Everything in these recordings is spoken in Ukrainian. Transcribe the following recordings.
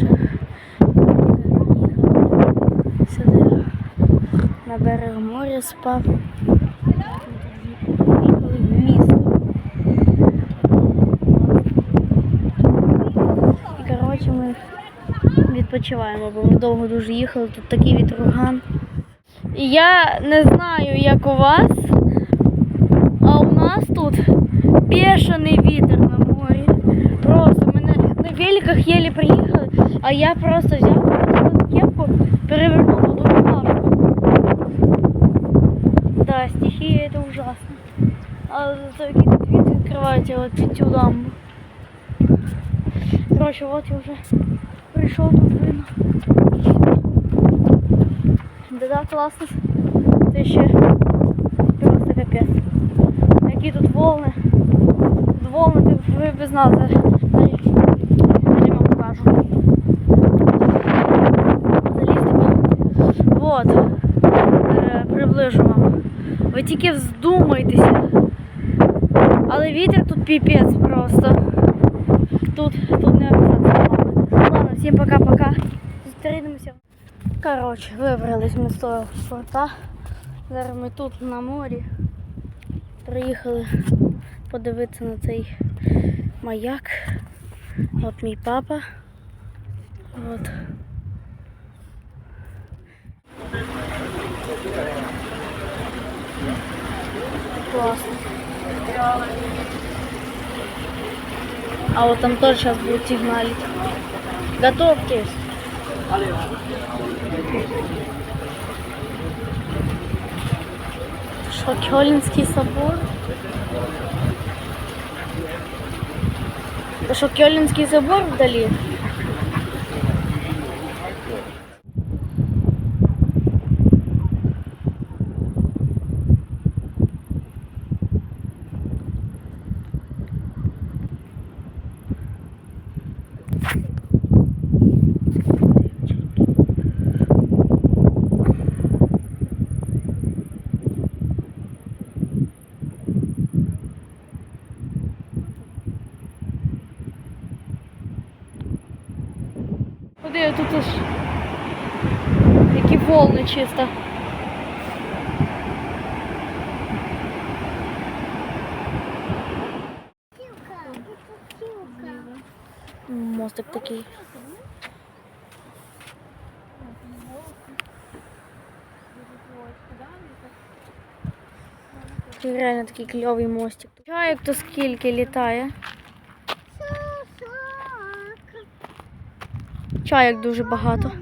їхали сюди на берег моря спав. І коротше ми відпочиваємо, бо ми довго дуже їхали, тут такий вітруган. Я не знаю, як у вас, а у нас тут бешений вітер на морі. Просто ми на великах єлі приїхали, а я просто взяв кепку, перевернув тут бумажку. Да, стихия это ужасно. А зато який тут вид відкривається от під цю дамбу. Короче, вот я вже прийшов тут видно. Да-да, класно. Це ще просто капець. Які тут волни. Волни ви без нас зараз. Я вам покажу. Залізти. Вот. Е, вам. Ви тільки вздумайтеся. Але вітер тут піпець просто. Тут, тут не описати. Ладно, всім пока-пока. Зустрінемося. Коротше, вибрались ми з того порта. Зараз ми тут на морі. Приїхали подивитися на цей маяк. От мій папа. От. Классно. А вот там тоже сейчас будут сигналить. Готовьтесь. Шокёлинский собор. Это Шокёлинский собор вдали. Куди тут аж які волни чисто. Мостик такий. Реально такий кльовий мостик. Чайок то скільки літає. Чайок дуже багато.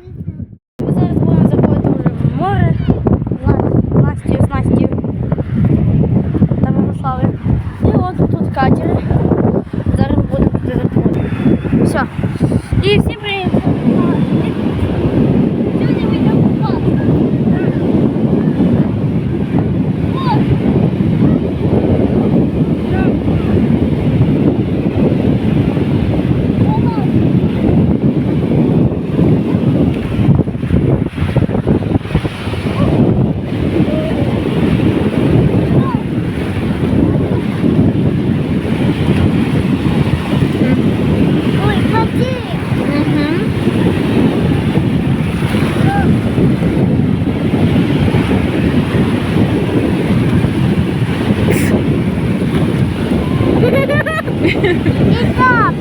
Стоп!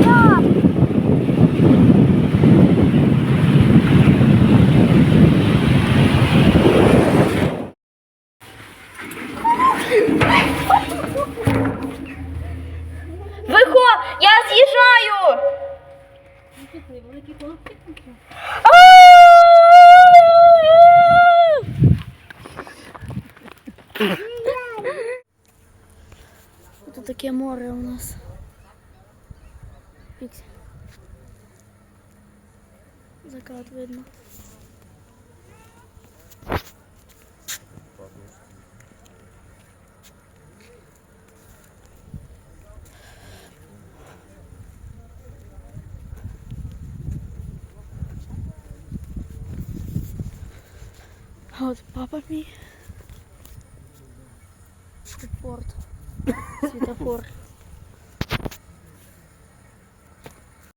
Стоп! Вихо, я з'їжджаю! Великі колокольчики. А! Таке море у нас. Закат видно. А от папа мій. Тут порт. Світофор.